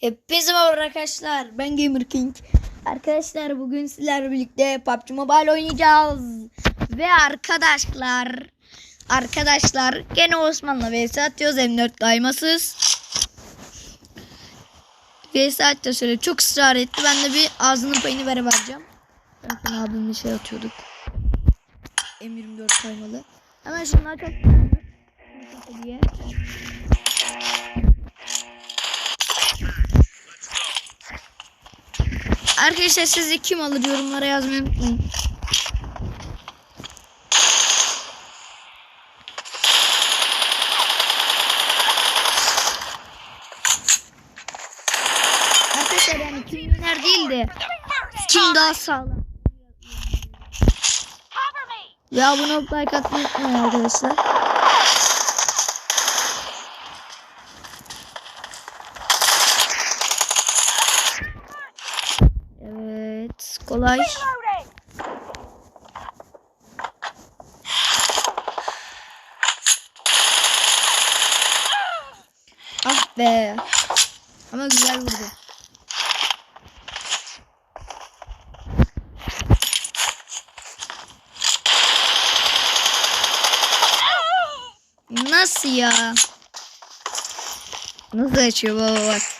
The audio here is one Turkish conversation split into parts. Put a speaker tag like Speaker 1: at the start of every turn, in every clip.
Speaker 1: Hepinize merhaba arkadaşlar. Ben Gamer King. Arkadaşlar bugün sizlerle birlikte PUBG Mobile oynayacağız. Ve arkadaşlar arkadaşlar gene Osman'la vs atıyoruz M4 daymasız. vs atacağız şöyle çok ısrar etti. Ben de bir ağzının payını vere vereceğim. Ben abimle şey atıyorduk. M24 kaymalı. Hemen şunları çok. Arkadaşlar sizce kim alır yorumlara yazmayı unutmayın. Arkadaşlar yani kim winner değil de kim daha sağlam. Ya bunu like atmayı unutmayın arkadaşlar. Kolay. Ah be. Ama güzel vurdu. Nasıl ya? Nasıl açıyor baba bak.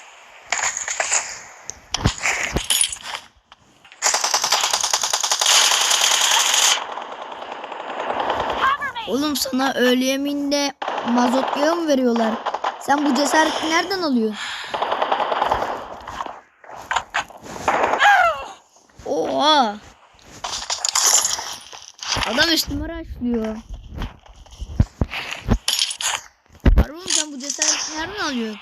Speaker 1: Oğlum sana öğle yemeğinde mazot yağı mı veriyorlar? Sen bu cesareti nereden alıyorsun? Oha! Adam raşlıyor. Harbi oğlum sen bu cesareti nereden alıyorsun?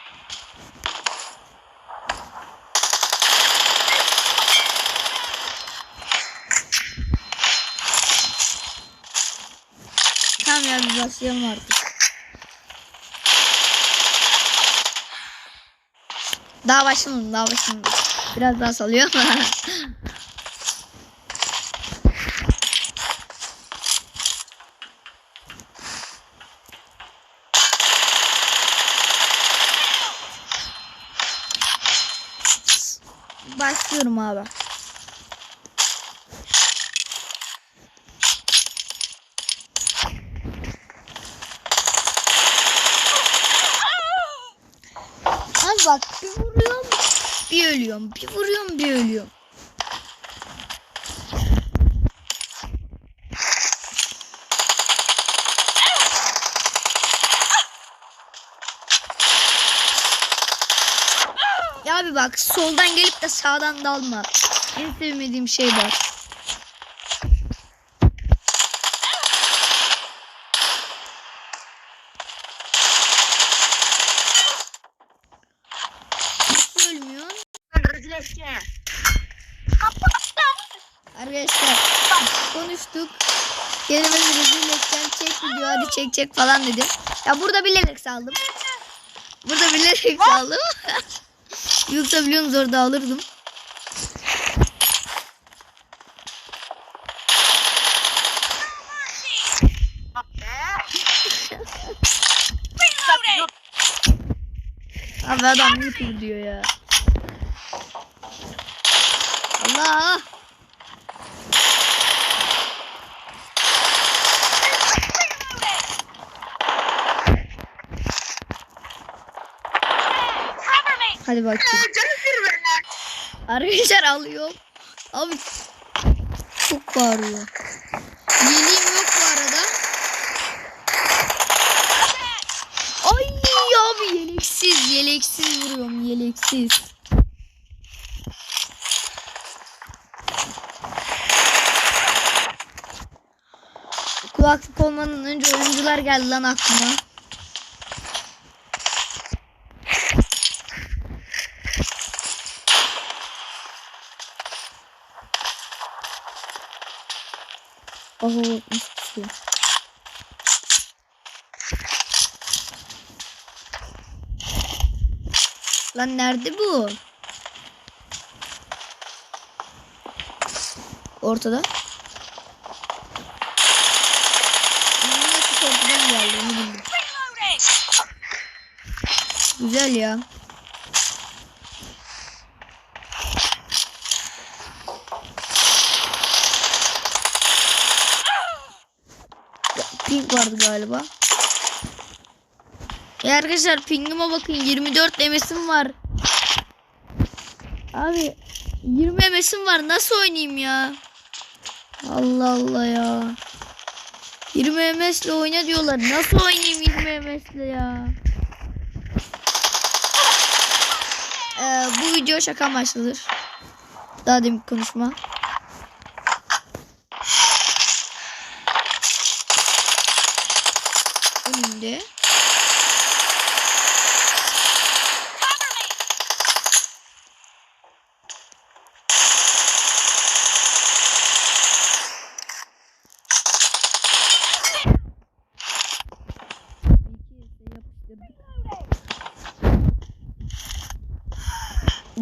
Speaker 1: Tamam ya biz başlayalım artık. Daha başlamadım daha başlamadım. Biraz daha salıyor. Başlıyorum abi. Abi bak bir vuruyorum bir ölüyorum. Bir vuruyorum bir ölüyorum. Ya abi bak soldan gelip de sağdan dalma. En sevmediğim şey bak. Nasıl ölmüyorsun? Arkadaşlar konuştuk. Rezil edeceğim çek video hadi çek çek falan dedim. Ya burada bilerek saldım. Burada bilerek saldım. Yoksa biliyorsunuz orada alırdım. Abi adam YouTube diyor ya. Allah. Hadi bakayım. Arkadaşlar alıyorum. Abi çok bağırıyor. Yeleğim yok bu arada. Ay abi yeleksiz yeleksiz vuruyorum yeleksiz. Oyuncular geldi lan aklıma. Oh? Lan nerede bu? Ortada. Güzel ya. Ping vardı galiba. Ya arkadaşlar pingime bakın 24 emesim var. Abi 20 emesim var nasıl oynayayım ya? Allah Allah ya. 20 MS'le oyna diyorlar. Nasıl oynayayım 20 MS'le ya? Video şaka amaçlıdır. Daha demin konuşma. Önümde.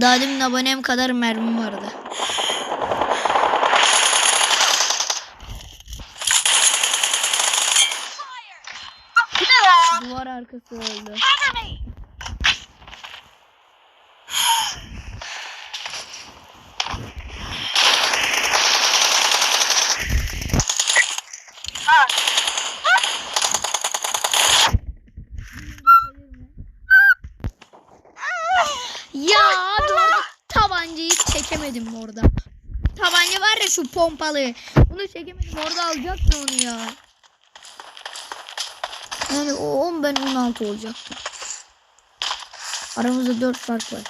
Speaker 1: Daha demin abonem kadar mermim vardı. Duvar arkası öldü. Ya orada tabancayı çekemedim orada. Tabanca var ya şu pompalı. Bunu çekemedim orada alacaktım onu ya. Yani o 10 ben 16 olacaktım. Aramızda 4 fark var.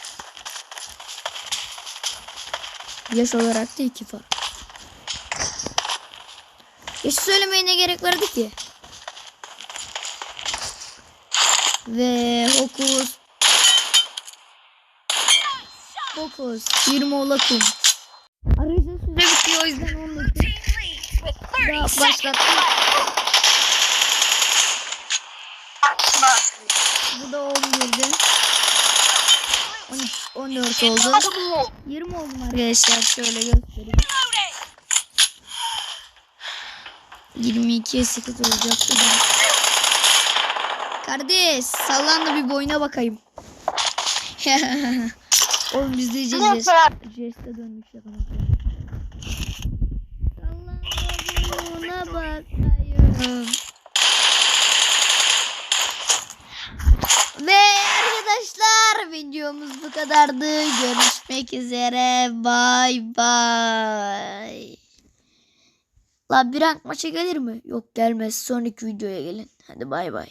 Speaker 1: Yaş olarak da 2 fark. Yaşı söylemeye ne gerek vardı ki? Ve Hokus Fokus 20 olakum. Arayüzün süre bitiyor o yüzden onu daha başlattım. Bu da 11'di. 13, 14 oldu. 20 oldum arkadaşlar. Şöyle göstereyim. 22'ye 8 olacaktı da. Kardeş sallan da bir boyuna bakayım. Oğlum biz de Jest. Jest'e dönmüş yakalamak. Bakayım. Ve arkadaşlar videomuz bu kadardı. Görüşmek üzere. Bay bay. Labirent maça gelir mi? Yok gelmez. Sonraki videoya gelin. Hadi bay bay.